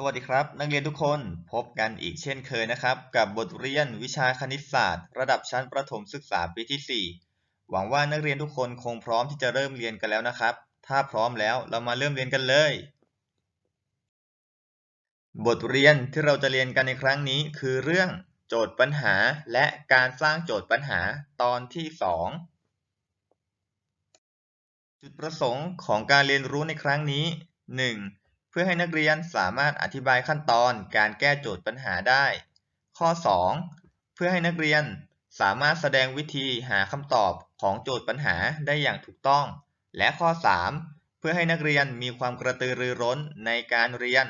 สวัสดีครับ นักเรียนทุกคนพบกันอีกเช่นเคยนะครับ กับบทเรียนวิชาคณิตศาสตร์ ระดับชั้นประถมศึกษาปีที่ 4 หวังว่านักเรียนทุกคนคงพร้อมที่จะเริ่มเรียนกันแล้วนะครับ ถ้าพร้อมแล้วเรามาเริ่มเรียนกันเลย บทเรียนที่เราจะเรียนกันในครั้งนี้คือเรื่องโจทย์ปัญหาและการสร้างโจทย์ปัญหาตอนที่ 2 จุดประสงค์ของการเรียนรู้ในครั้งนี้ 1. เพื่อให้นักเรียนสามารถอธิบายขั้นตอนการแก้โจทย์ปัญหาได้ ข้อ 2. เพื่อให้นักเรียนสามารถแสดงวิธีหาคำตอบของโจทย์ปัญหาได้อย่างถูกต้อง และข้อ 3. เพื่อให้นักเรียนมีความกระตือรือร้นในการเรียน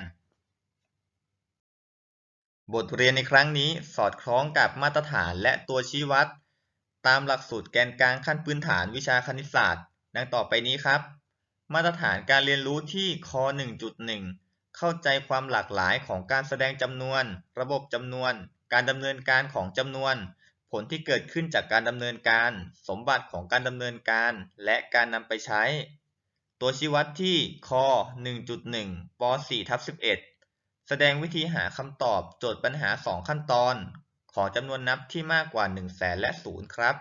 บทเรียนในครั้งนี้สอดคล้องกับมาตรฐานและตัวชี้วัด ตามหลักสูตรแกนกลางขั้นพื้นฐานวิชาคณิตศาสตร์ ดังต่อไปนี้ครับ มาตรฐานการเรียนรู้ที่ค1.1 เข้าใจความหลากหลายของการแสดงจำนวน ระบบจำนวน การดำเนินการของจำนวน ผลที่เกิดขึ้นจากการดำเนินการ สมบัติของการดำเนินการ และการนำไปใช้ ตัวชี้วัดที่ค1.1ป4ทับ11 แสดงวิธีหาคำตอบโจทย์ปัญหา 2 ขั้นตอน ของจำนวนนับที่มากกว่า1แสนและ 0 ครับ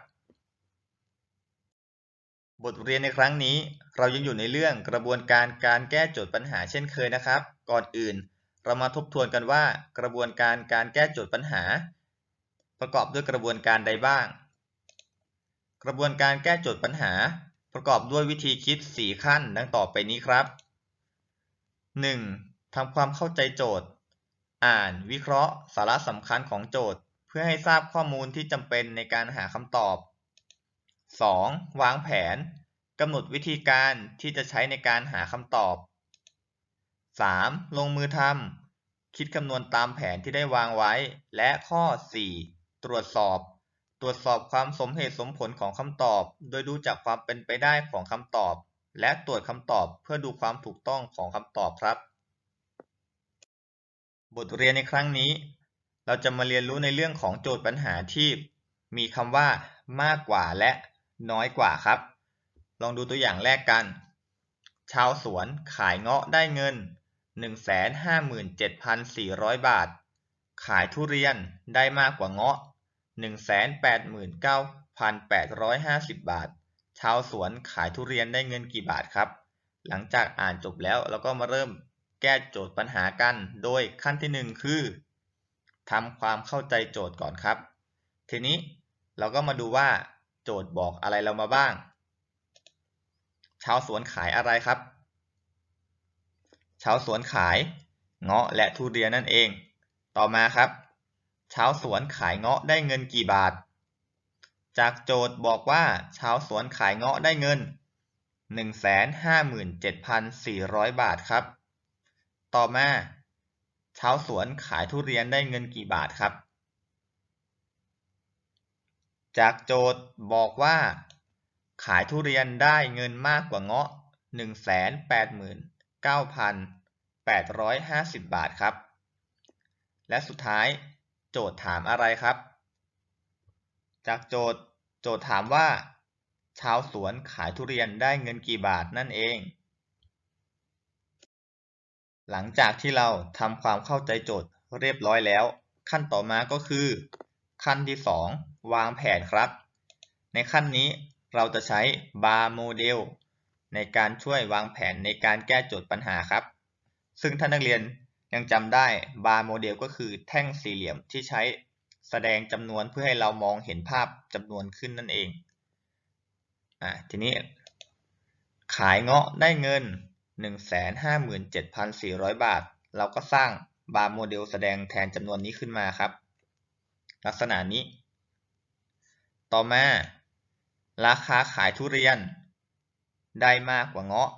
บทเรียนในครั้งนี้เรายังอยู่ในเรื่องกระบวนการการแก้โจทย์ปัญหาเช่นเคยนะครับ ก่อนอื่น เรามาทบทวนกันว่ากระบวนการการแก้โจทย์ปัญหา ประกอบด้วยกระบวนการใดบ้าง กระบวนการแก้โจทย์ปัญหา ประกอบด้วยวิธีคิด 4 ขั้นดังต่อไปนี้ครับ 1. ทำความเข้าใจโจทย์ อ่านวิเคราะห์ สาระสำคัญของโจทย์ เพื่อให้ทราบข้อมูลที่จำเป็นในการหาคำตอบ 2. วางแผน กำหนดวิธีการที่จะใช้ในการหาคำตอบ 3. ลงมือทำ คิดคำนวณตามแผนที่ได้วางไว้ และข้อ 4. ตรวจสอบ ตรวจสอบความสมเหตุสมผลของคำตอบ โดยดูจากความเป็นไปได้ของคำตอบ และตรวจคำตอบเพื่อดูความถูกต้องของคำตอบครับ บทเรียนในครั้งนี้ เราจะมาเรียนรู้ในเรื่องของโจทย์ปัญหาที่มีคำว่ามากกว่าและ น้อยกว่าครับ ลองดูตัวอย่างแรกกัน ชาวสวนขายเงาะได้เงิน 157,400 บาท ขายทุเรียนได้มากกว่าเงาะ 189,850 บาท ชาวสวนขายทุเรียนได้เงินกี่บาทครับ หลังจากอ่านจบแล้วเราก็มาเริ่มแก้โจทย์ปัญหากัน โดยขั้นที่ 1 คือทำความเข้าใจโจทย์ก่อนครับ ทีนี้เราก็มาดูว่า โจทย์บอกอะไรเรามาบ้าง ชาวสวนขายอะไรครับ ชาวสวนขายเงาะและทุเรียนนั่นเอง ต่อมาครับ ชาวสวนขายเงาะได้เงินกี่บาท จากโจทย์บอกว่า ชาวสวนขายเงาะได้เงิน 157,400 บาทครับ ต่อมา ชาวสวนขายทุเรียนได้เงินกี่บาทครับ จากโจทย์บอกว่า ขายทุเรียนได้เงินมากกว่าเงาะ 189,850 บาทครับ และสุดท้ายโจทย์ถามอะไรครับ จากโจทย์โจทย์ถามว่า ชาวสวนขายทุเรียนได้เงินกี่บาทนั่นเอง หลังจากที่เราทำความเข้าใจโจทย์เรียบร้อยแล้ว ขั้นต่อมาก็คือ ขั้นที่ 2 วางแผนครับ ในขั้นนี้เราจะใช้บาร์โมเดลในการช่วยวางแผนในการแก้โจทย์ปัญหาครับ ซึ่งท่านนักเรียนยังจำได้บาร์โมเดลก็คือแท่งสี่เหลี่ยมที่ใช้แสดงจำนวนเพื่อให้เรามองเห็นภาพจำนวนขึ้นนั่นเองอ่าทีนี้ ขายเงาะได้เงิน 157,400 บาท เราก็สร้างบาร์โมเดลแสดงแทนจำนวนนี้ขึ้นมาครับ ลักษณะนี้ ต่อมา ราคาขายทุเรียน ได้มากกว่าเงาะ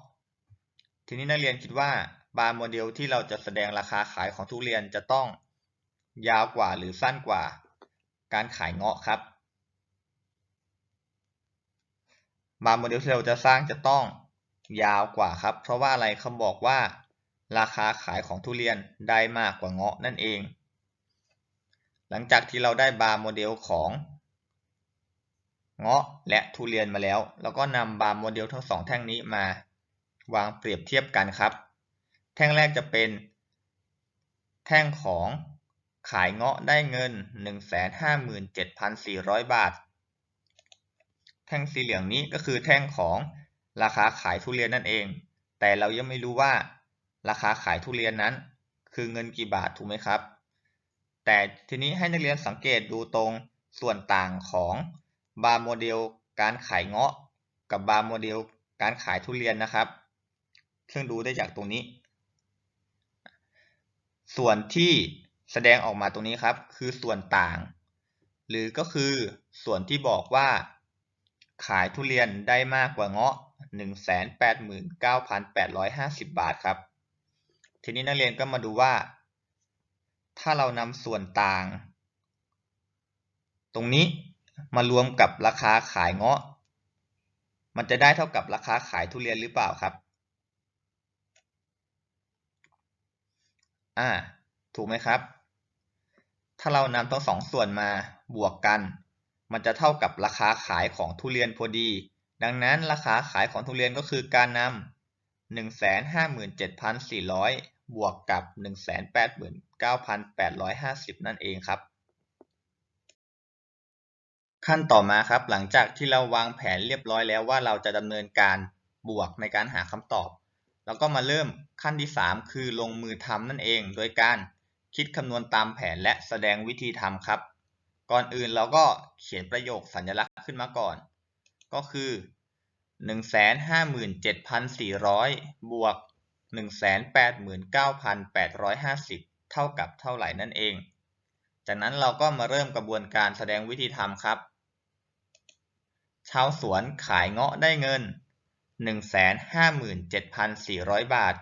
ทีนี้นักเรียนคิดว่าบาร์โมเดลที่เราจะแสดงราคาขายของทุเรียนจะต้องยาวกว่าหรือสั้นกว่า การขายเงาะครับ บาร์โมเดลที่เราจะสร้างจะต้องยาวกว่าครับ เพราะว่าอะไรเขาบอกว่า ราคาขายของทุเรียนได้มากกว่าเงาะนั่นเอง หลังจากที่เราได้บาร์โมเดลของ เงาะและทุเรียนมาแล้วเราก็นำบาร์โมเดลทั้งสองแท่งนี้มาวางเปรียบเทียบกันครับ แท่งแรกจะเป็น แท่งของขายเงาะได้เงิน 157,400 บาท แท่งสีเหลืองนี้ก็คือแท่งของราคาขายทุเรียนนั่นเอง แต่เรายังไม่รู้ว่า ราคาขายทุเรียนนั้น คือเงินกี่บาทถูกไหมครับ แต่ทีนี้ให้นักเรียนสังเกตดูตรงส่วนต่างของ บาร์โมเดลการขายเงาะ กับบาร์โมเดลการขายทุเรียนนะครับ ซึ่งดูได้จากตรงนี้ ส่วนที่แสดงออกมาตรงนี้ครับ คือส่วนต่าง หรือก็คือส่วนที่บอกว่า ขายทุเรียนได้มากกว่าเงาะ 189,850 บาทครับ ทีนี้นักเรียนก็มาดูว่า ถ้าเรานำส่วนต่าง ตรงนี้ มารวมกับราคาขายเงาะ มันจะได้เท่ากับราคาขายทุเรียนหรือเปล่าครับ อ่า ถูกไหมครับ ถ้าเรานำทั้งสองส่วนมาบวกกัน มันจะเท่ากับราคาขายของทุเรียนพอดี ดังนั้นราคาขายของทุเรียนก็คือการนำ157,400 บวกกับ 189,850 นั่นเองครับ ขั้นต่อมาครับหลังจากที่เราวางแผนเรียบร้อยแล้วว่าเราจะดำเนินการบวกในการหาคำตอบแล้วก็มาเริ่มขั้นที่ 3 คือลงมือทำนั่นเอง โดยการคิดคำนวณตามแผนและแสดงวิธีทำครับ ก่อนอื่นเราก็เขียนประโยคสัญลักษณ์ขึ้นมาก่อน ก็คือ 157,400 บวก 189,850 เท่ากับเท่าไหร่นั่นเอง จากนั้นเราก็มาเริ่มกระบวนการแสดงวิธีทำครับ ชาวสวนขายเงาะได้เงิน 157,400 บาท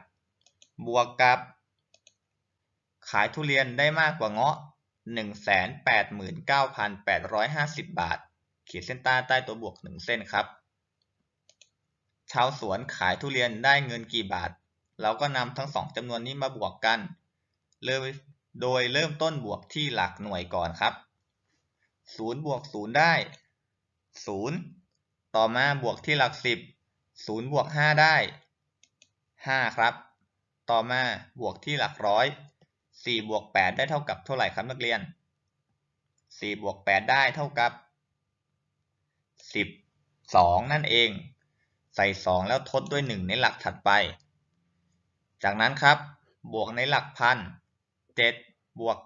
บวกกับ ขายทุเรียนได้มากกว่าเงาะ 189,850 บาท ขีดเส้นใต้ใต้ตัวบวก 1 เส้นครับ ชาวสวนขายทุเรียนได้เงินกี่บาท เราก็นำทั้งสองจำนวนนี้มาบวกกันเริ่มโดยเริ่มต้นบวกที่หลักหน่วยก่อนครับ 0 บวก 0 ได้ 0 ต่อมาบวกที่หลัก10 0บวก5ได้5ครับ ต่อมาบวกที่หลักร้อย4บวก8ได้เท่ากับเท่าไหร่ครับนักเรียน4บวก8ได้เท่ากับ12นั่นเอง ใส่2แล้วทดด้วย1ในหลักถัดไป จากนั้นครับบวกในหลักพัน7บวก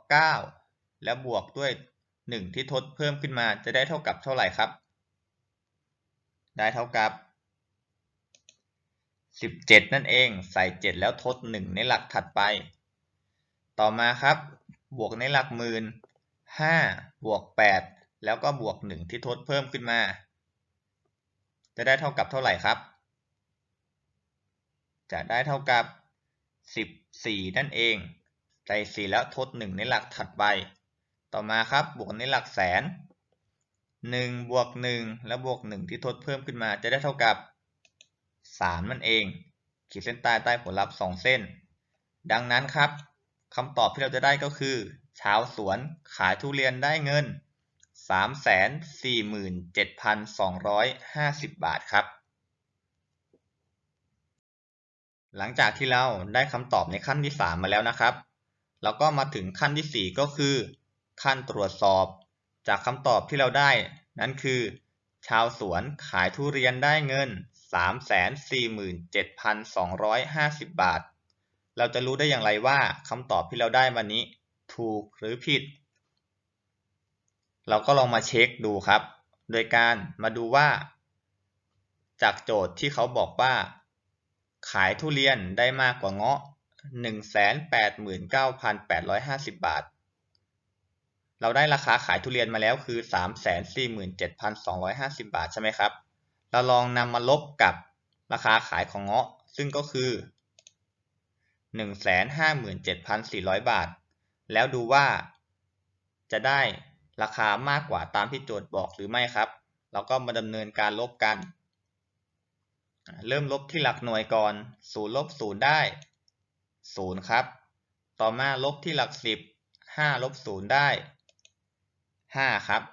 9แล้วบวกด้วย1ที่ทดเพิ่มขึ้นมาจะได้เท่ากับเท่าไหร่ครับ ได้เท่ากับ 17 นั่นเอง ใส่ 7 แล้วทด 1 ในหลักถัดไป ต่อมาครับ บวกในหลักหมื่น5บวก 8 แล้วก็บวก 1 ที่ทดเพิ่มขึ้นมา จะได้เท่ากับเท่าไหร่ครับ จะได้เท่ากับ 14 นั่นเอง ใส่ 4 แล้วทด 1 ในหลักถัดไป ต่อมาครับ บวกในหลักแสน 1บวก1แล้วบวก 1 ที่ทดเพิ่มขึ้นมาจะได้เท่ากับ 3 นั่นเอง ขีดเส้นใต้ใต้ผลลัพธ์ 2 เส้น ดังนั้นครับคำตอบที่เราจะได้ก็คือ ชาวสวนขายทุเรียนได้เงิน 347,250 บาทครับ หลังจากที่เราได้คำตอบในขั้นที่ 3 มาแล้วนะครับแล้วก็มาถึงขั้นที่ 4 ก็คือ ขั้นตรวจสอบ จากคำตอบที่เราได้ นั้นคือ ชาวสวนขายทุเรียนได้เงิน 347,250 บาท เราจะรู้ได้อย่างไรว่าคำตอบที่เราได้วันนี้ ถูกหรือผิด เราก็ลองมาเช็คดูครับ โดยการมาดูว่า จากโจทย์ที่เขาบอกว่า ขายทุเรียนได้มากกว่าเงาะ 189,850 บาท เราได้ราคาขายทุเรียนมาแล้วคือ 347,250 บาทใช่ไหมครับ เราลองนำมาลบกับราคาขายของเงาะ ซึ่งก็คือ 157,400 บาท แล้วดูว่า จะได้ราคามากกว่าตามที่โจทย์บอกหรือไม่ครับ เราก็มาดำเนินการลบกัน เริ่มลบที่หลักหน่วยก่อน0ลบ0ได้ศูนย์ครับ ต่อมาลบที่หลักสิบห้าลบศูนย์ได้ ห้าครับ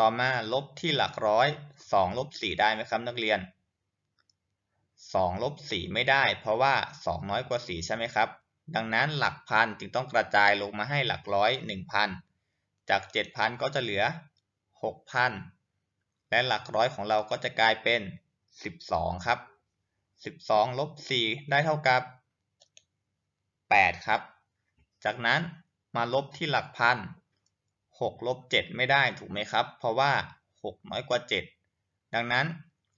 ต่อมาลบที่หลักร้อยสองลบสี่ได้ไหมครับนักเรียนสองลบสี่ไม่ได้ เพราะว่าสองน้อยกว่าสี่ใช่ไหมครับ ดังนั้นหลักพันจึงต้องกระจายลงมาให้หลักร้อย 1,000 จาก 7,000 ก็จะเหลือ 6,000 และหลักร้อยของเราก็จะกลายเป็น 12 ครับ 12 ลบ 4 ได้เท่ากับ 8 ครับ จากนั้นมาลบที่หลักพัน 6ลบ7ไม่ได้ถูกไหมครับ เพราะว่า 6 น้อยกว่า 7 ดังนั้น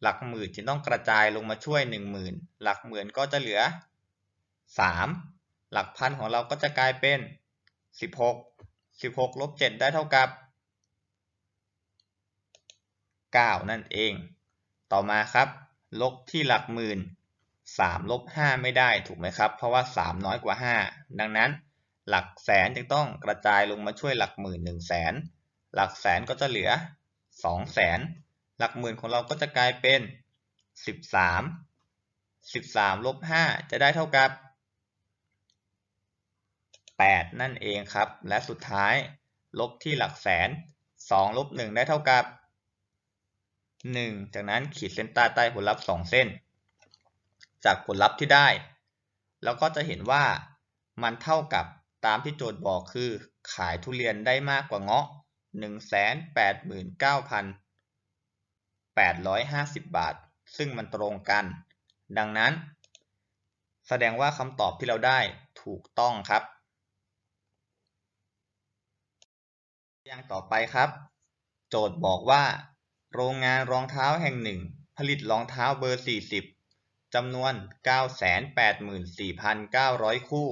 หลักหมื่นจะต้องกระจายลงมาช่วย 10,000 หลักหมื่นก็จะเหลือ 3 หลักพันของเราก็จะกลายเป็น 16 16ลบ7ได้เท่ากับ 9 นั่นเอง ต่อมาครับ ลบที่หลักหมื่น3ลบ5ไม่ได้ถูกไหมครับ เพราะว่า 3 น้อยกว่า 5 ดังนั้น หลักแสนจึงต้องกระจายลงมาช่วยหลักหมื่น1แสนหลักแสนก็จะเหลือ2แสนหลักหมื่นของเราก็จะกลายเป็น13 13ลบ5จะได้เท่ากับ8นั่นเองครับ และสุดท้ายลบที่หลักแสน2ลบ1ได้เท่ากับ1จากนั้นขีดเส้นใต้ใต้ผลลัพธ์2เส้น จากผลลัพธ์ที่ได้ แล้วก็จะเห็นว่ามันเท่ากับ ตามที่โจทย์บอกคือ ขายทุเรียนได้มากกว่าเงาะ 189,850 บาท ซึ่งมันตรงกัน ดังนั้น แสดงว่าคำตอบที่เราได้ถูกต้องครับ อย่างต่อไปครับ โจทย์บอกว่า โรงงานรองเท้าแห่งหนึ่ง ผลิตรองเท้าเบอร์ 40จำนวน 984,900 คู่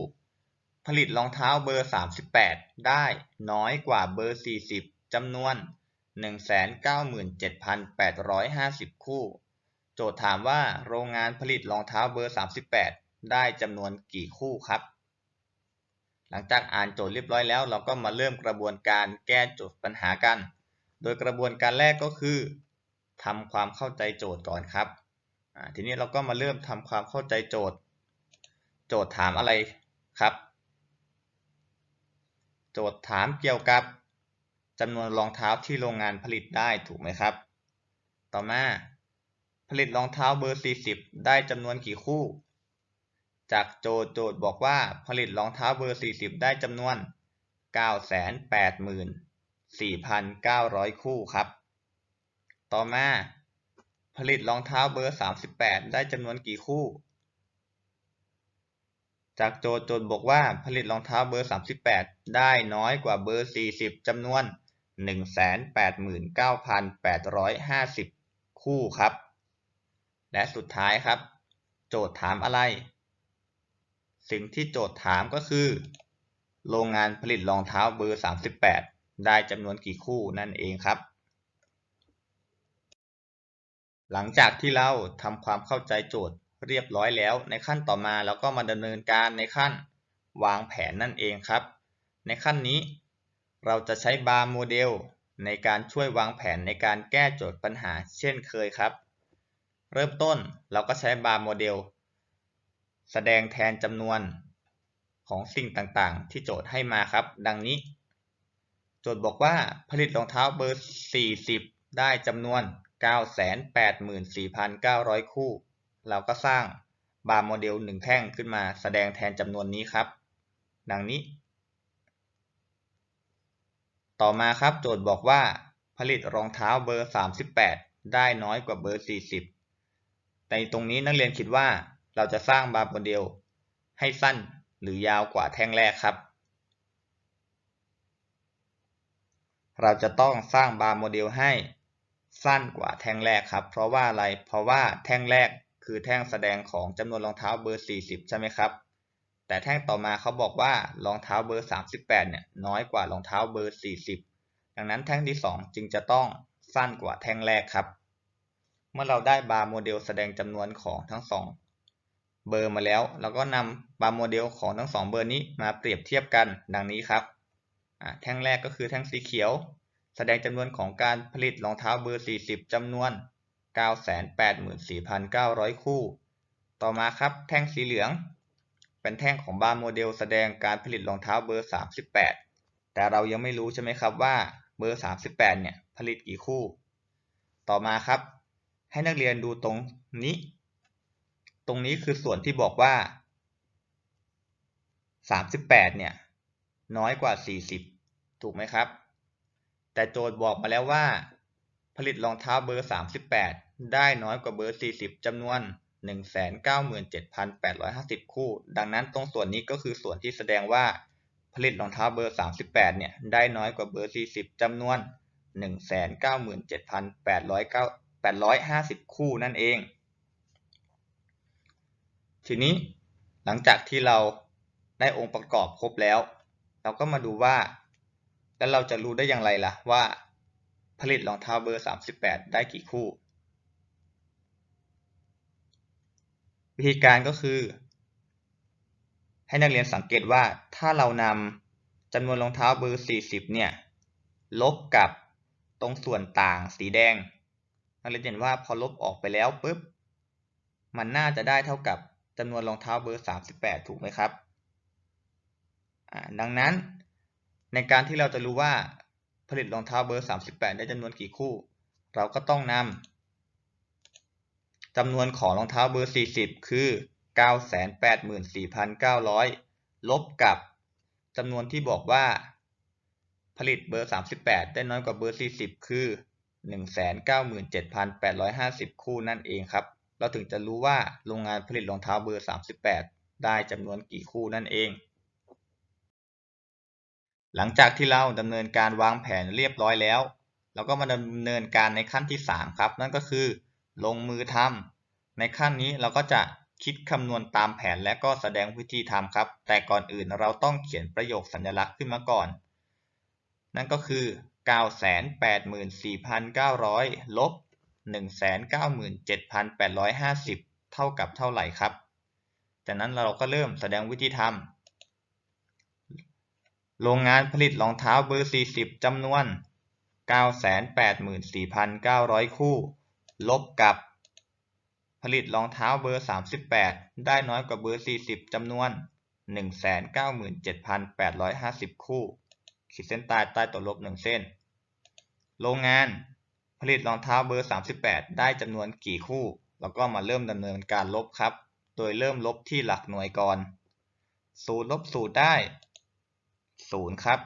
ผลิตรองเท้าเบอร์38ได้น้อยกว่าเบอร์40จำนวน197,850คู่ โจทย์ถามว่าโรงงานผลิตรองเท้าเบอร์38ได้จำนวนกี่คู่ครับ หลังจากอ่านโจทย์เรียบร้อยแล้ว เราก็มาเริ่มกระบวนการแก้โจทย์ปัญหากัน โดยกระบวนการแรกก็คือทำความเข้าใจโจทย์ก่อนครับ ทีนี้เราก็มาเริ่มทำความเข้าใจโจทย์ โจทย์ถามอะไรครับ โจทย์ถามเกี่ยวกับจำนวนรองเท้าที่โรงงานผลิตได้ถูกไหมครับ ต่อมาผลิตรองเท้าเบอร์ 40 ได้จำนวนกี่คู่ จากโจทย์โจทย์บอกว่าผลิตรองเท้าเบอร์ 40 ได้จำนวน 984,900 คู่ครับ ต่อมา ผลิตรองเท้าเบอร์ 38 ได้จำนวนกี่คู่ จากโจทย์โจทย์บอกว่าผลิตรองเท้าเบอร์ 38 ได้น้อยกว่าเบอร์ 40จำนวน 189,850 คู่ครับ และสุดท้ายครับ โจทย์ถามอะไร สิ่งที่โจทย์ถามก็คือ โรงงานผลิตรองเท้าเบอร์ 38 ได้จำนวนกี่คู่นั่นเองครับ หลังจากที่เราทำความเข้าใจโจทย์ เรียบร้อยแล้ว ในขั้นต่อมาเราก็มาดำเนินการในขั้นวางแผนนั่นเองครับ ในขั้นนี้ เราจะใช้บาร์โมเดลในการช่วยวางแผนในการแก้โจทย์ปัญหาเช่นเคยครับ เริ่มต้นเราก็ใช้บาร์โมเดลแสดงแทนจำนวนของสิ่งต่างๆ ที่โจทย์ให้มาครับ ดังนี้ โจทย์บอกว่าผลิตรองเท้าเบอร์ 40 ได้จำนวน 984,900 คู่ เราก็สร้างบาร์โมเดลหนึ่งแท่งขึ้นมาแสดงแทนจำนวนนี้ครับ ดังนี้ ต่อมาครับโจทย์บอกว่า ผลิตรองเท้าเบอร์ 38 ได้น้อยกว่าเบอร์ 40 ในตรงนี้นักเรียนคิดว่าเราจะสร้างบาร์โมเดลให้สั้นหรือยาวกว่าแท่งแรกครับ เราจะต้องสร้างบาร์โมเดลให้สั้นกว่าแท่งแรกครับ เพราะว่าอะไร เพราะว่าแท่งแรก คือแท่งแสดงของจำนวนรองเท้าเบอร์ 40 ใช่ไหมครับ แต่แท่งต่อมาเขาบอกว่ารองเท้าเบอร์ 38 เนี่ยน้อยกว่ารองเท้าเบอร์ 40 ดังนั้นแท่งที่ 2 จึงจะต้องสั้นกว่าแท่งแรกครับ เมื่อเราได้บาร์โมเดลแสดงจำนวนของทั้ง 2 เบอร์มาแล้ว เราก็นำบาร์โมเดลของทั้ง 2 เบอร์นี้มาเปรียบเทียบกันดังนี้ครับแท่งแรกก็คือแท่งสีเขียว แสดงจำนวนของการผลิตรองเท้าเบอร์ 40 จำนวน 984,900 คู่ ต่อมาครับแท่งสีเหลือง เป็นแท่งของบาร์โมเดลแสดงการผลิตรองเท้าเบอร์ 38 แต่เรายังไม่รู้ใช่ไหมครับว่าเบอร์ 38 เนี่ยผลิตกี่คู่ ต่อมาครับ ให้นักเรียนดูตรงนี้ ตรงนี้คือส่วนที่บอกว่า 38 เนี่ยน้อยกว่า 40 ถูกไหมครับ แต่โจทย์บอกมาแล้วว่า ผลิตรองเท้าเบอร์ 38 ได้น้อยกว่าเบอร์ 40จำนวน 197,850 คู่ ดังนั้นตรงส่วนนี้ก็คือส่วนที่แสดงว่า ผลิตรองเท้าเบอร์ 38 เนี่ย ได้น้อยกว่าเบอร์ 40จำนวน 197,850 คู่นั่นเอง ทีนี้หลังจากที่เราได้องค์ประกอบครบแล้ว เราก็มาดูว่า แล้วเราจะรู้ได้อย่างไรล่ะว่า ผลิตรองเท้าเบอร์38ได้กี่คู่ วิธีการก็คือ ให้นักเรียนสังเกตว่าถ้าเรานำจำนวนรองเท้าเบอร์40เนี่ย ลบกับตรงส่วนต่างสีแดง นักเรียนเห็นว่าพอลบออกไปแล้วปุ๊บ มันน่าจะได้เท่ากับจำนวนรองเท้าเบอร์38ถูกไหมครับ ดังนั้นในการที่เราจะรู้ว่า ผลิตรองเท้าเบอร์ 38 ได้จำนวนกี่คู่ เราก็ต้องนำจำนวนของรองเท้าเบอร์ 40 คือ 984,900 ลบกับจำนวนที่บอกว่า ผลิตเบอร์ 38 ได้น้อยกว่าเบอร์ 40 คือ 197,850 คู่นั่นเองครับ เราถึงจะรู้ว่าโรงงานผลิตรองเท้าเบอร์ 38 ได้จำนวนกี่คู่นั่นเอง หลังจากที่เราดำเนินการวางแผนเรียบร้อยแล้ว เราก็มาดำเนินการในขั้นที่ 3 ครับ นั่นก็คือลงมือทำในขั้นนี้เราก็จะคิดคำนวณตามแผนและก็แสดงวิธีทำครับ แต่ก่อนอื่นเราต้องเขียนประโยคสัญลักษณ์ขึ้นมาก่อน นั่นก็คือ 984,900 ลบ 197,850 เท่ากับเท่าไหร่ครับ จากนั้นเราก็เริ่มแสดงวิธีทำ โรงงานผลิตรองเท้าเบอร์40จำนวน984,900คู่ลบกับผลิตรองเท้าเบอร์38ได้น้อยกว่าเบอร์40จำนวน197,850คู่ขีดเส้นใต้ใต้ตัวลบ1เส้น โรงงานผลิตรองเท้าเบอร์ 38 ได้จำนวนกี่คู่ แล้วก็มาเริ่มดำเนินการลบครับ โดยเริ่มลบที่หลักหน่วยก่อน0ลบ0ได้ 0ครับ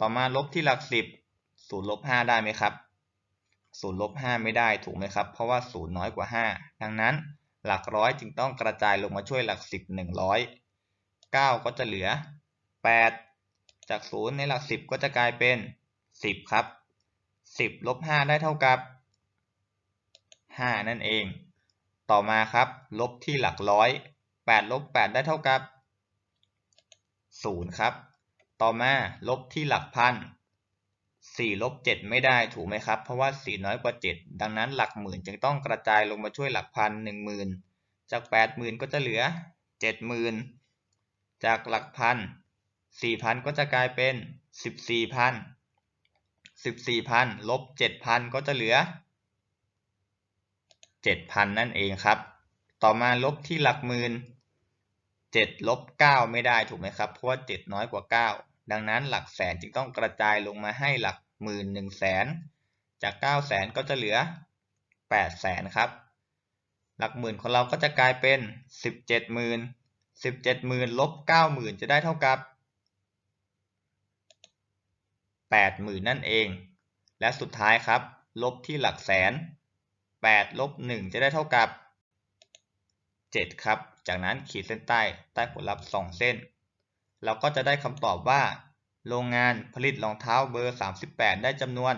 ต่อมาลบที่หลัก10 0ลบ5ได้ไหมครับ0ลบ5ไม่ได้ถูกไหมครับ เพราะว่า0น้อยกว่า5ดังนั้นหลักร้อยจึงต้องกระจายลงมาช่วยหลัก10 100 9ก็จะเหลือ8จาก0ในหลัก10ก็จะกลายเป็น10ครับ10ลบ5ได้เท่ากับ5นั่นเอง ต่อมาครับ ลบที่หลักร้อย8ลบ8ได้เท่ากับ0ครับ ต่อมาลบที่หลักพัน4ลบ7ไม่ได้ถูกไหมครับ เพราะว่า 4 น้อยกว่า 7 ดังนั้นหลักหมื่นจึงต้องกระจายลงมาช่วยหลักพัน10,000 จาก 80,000 ก็จะเหลือ 70,000 จากหลักพันสี่พันก็จะกลายเป็นสิบสี่พันสิบสี่พันลบเจ็ดพันก็จะเหลือเจ็ดพันนั่นเองครับ ต่อมาลบที่หลักหมื่นเจ็ดลบเก้าไม่ได้ถูกไหมครับ เพราะว่าเจ็ดน้อยกว่าเก้า ดังนั้นหลักแสนจึงต้องกระจายลงมาให้หลักหมื่นหนึ่งแสนจากเก้าแสนก็จะเหลือแปดแสนครับ หลักหมื่นของเราก็จะกลายเป็นสิบเจ็ดหมื่นสิบเจ็ดหมื่นลบเก้าหมื่นจะได้เท่ากับ80,000นั่นเอง และสุดท้ายครับ ลบที่หลักแสน8ลบ1จะได้เท่ากับ7ครับ จากนั้นขีดเส้นใต้ใต้ผลลัพธ์2เส้น เราก็จะได้คำตอบว่า โรงงานผลิตรองเท้าเบอร์ 38 ได้จำนวน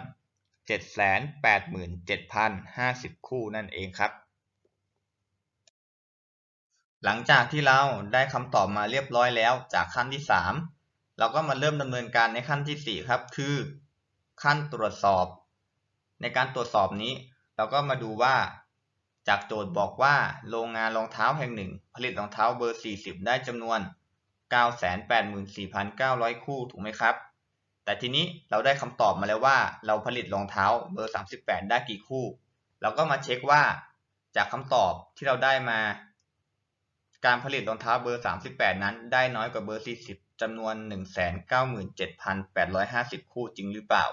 787,050 คู่นั่นเองครับ หลังจากที่เราได้คำตอบมาเรียบร้อยแล้วจากขั้นที่ 3 เราก็มาเริ่มดำเนินการในขั้นที่ 4 ครับ คือ ขั้นตรวจสอบ ในการตรวจสอบนี้ เราก็มาดูว่าจากโจทย์บอกว่าโรงงานรองเท้าแห่งหนึ่ง ผลิตรองเท้าเบอร์ 40 ได้จำนวน 984,900 คู่ถูกไหมครับ แต่ทีนี้เราได้คำตอบมาแล้วว่า เราผลิตรองเท้าเบอร์ 38 ได้กี่คู่ เราก็มาเช็คว่า จากคำตอบที่เราได้มา การผลิตรองเท้าเบอร์ 38 นั้นได้น้อยกว่าเบอร์ 40จำนวน 197,850 คู่จริงหรือเปล่า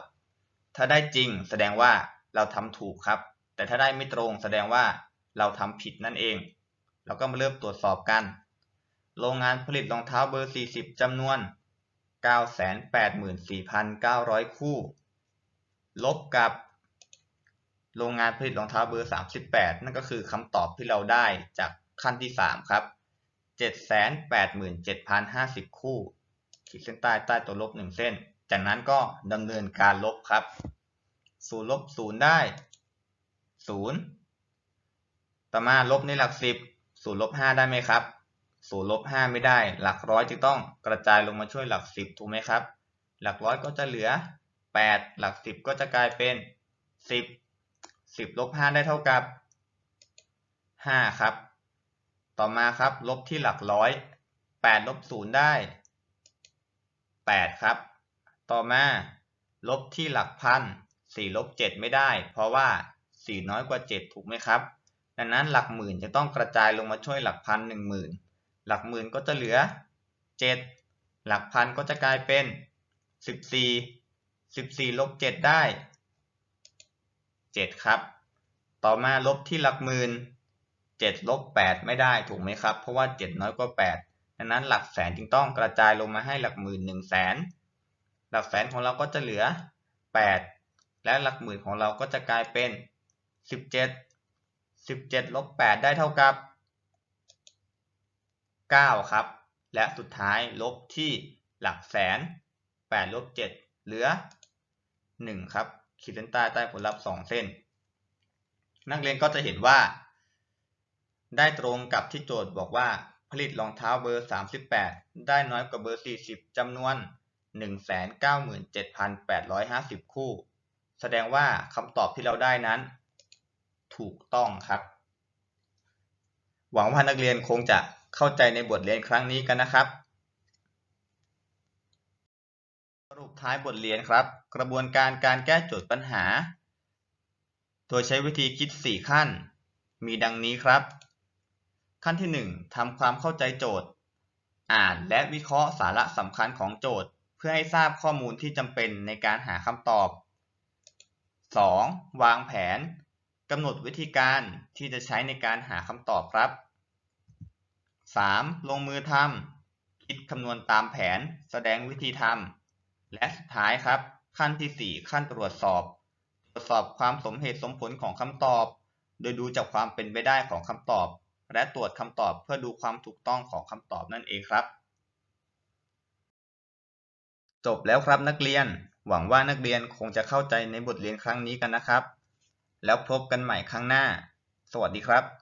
ถ้าได้จริงแสดงว่าเราทำถูกครับ แต่ถ้าได้ไม่ตรงแสดงว่าเราทำผิดนั่นเอง เราก็มาเริ่มตรวจสอบกัน โรงงานผลิตรองเท้าเบอร์40จำนวน984,900คู่ ลบกับโรงงานผลิตรองเท้าเบอร์38นั่นก็คือคำตอบที่เราได้จากขั้นที่3ครับ787,050คู่ขีดเส้นใต้ใต้ตัวลบ1เส้น จากนั้นก็ดำเนินการลบครับ0ลบ0ได้0ต่อมาลบในหลัก10 0ลบ5ได้ไหมครับ 0ลบ5ไม่ได้ หลักร้อยจึงต้องกระจายลงมาช่วยหลัก10ถูกไหมครับ หลักร้อยก็จะเหลือ8หลัก10ก็จะกลายเป็น10 10ลบ5ได้เท่ากับ5ครับ ต่อมาครับลบที่หลักร้อย8ลบ0ได้8ครับ ต่อมาลบที่หลักพัน4ลบ7ไม่ได้ เพราะว่า4น้อยกว่า7ถูกไหมครับ ดังนั้นหลักหมื่นจะต้องกระจายลงมาช่วยหลักพัน1 0,000หมื่น หลักหมื่นก็จะเหลือ 7 หลักพันก็จะกลายเป็น 14 14ลบ7ได้ 7 ครับ ต่อมาลบที่หลักหมื่น7ลบ8ไม่ได้ถูกไหมครับ เพราะว่า 7 น้อยกว่า 8 ดังนั้นหลักแสนจึงต้องกระจายลงมาให้หลักหมื่น1แสน หลักแสนของเราก็จะเหลือ 8 และหลักหมื่นของเราก็จะกลายเป็น 17 17ลบ8ได้เท่ากับ 9 ครับ และสุดท้ายลบที่หลักแสน8ลบ7เหลือ 1 ครับ ขีดเส้นใต้ใต้ผลลัพธ์ 2 เส้น นักเรียนก็จะเห็นว่า ได้ตรงกับที่โจทย์บอกว่าผลิตรองเท้าเบอร์ 38 ได้น้อยกว่าเบอร์ 40จำนวน 197,850 คู่ แสดงว่าคำตอบที่เราได้นั้น ถูกต้องครับ หวังว่านักเรียนคงจะ เข้าใจในบทเรียนครั้งนี้กันนะครับ สรุปท้ายบทเรียนครับ กระบวนการการแก้โจทย์ปัญหา โดยใช้วิธีคิด 4 ขั้น มีดังนี้ครับ ขั้นที่ 1ทำความเข้าใจโจทย์ อ่านและวิเคราะห์สาระสำคัญของโจทย์ เพื่อให้ทราบข้อมูลที่จำเป็นในการหาคำตอบ 2. วางแผนกำหนดวิธีการที่จะใช้ในการหาคำตอบครับ 3. ลงมือทำคิดคำนวณตามแผน แสดงวิธีทำและสุดท้ายครับ ขั้นที่ 4 ขั้นตรวจสอบ ตรวจสอบความสมเหตุสมผลของคำตอบ โดยดูจากความเป็นไปได้ของคำตอบ และตรวจคำตอบเพื่อดูความถูกต้องของคำตอบนั่นเองครับ จบแล้วครับนักเรียน หวังว่านักเรียนคงจะเข้าใจในบทเรียนครั้งนี้กันนะครับ แล้วพบกันใหม่ครั้งหน้า สวัสดีครับ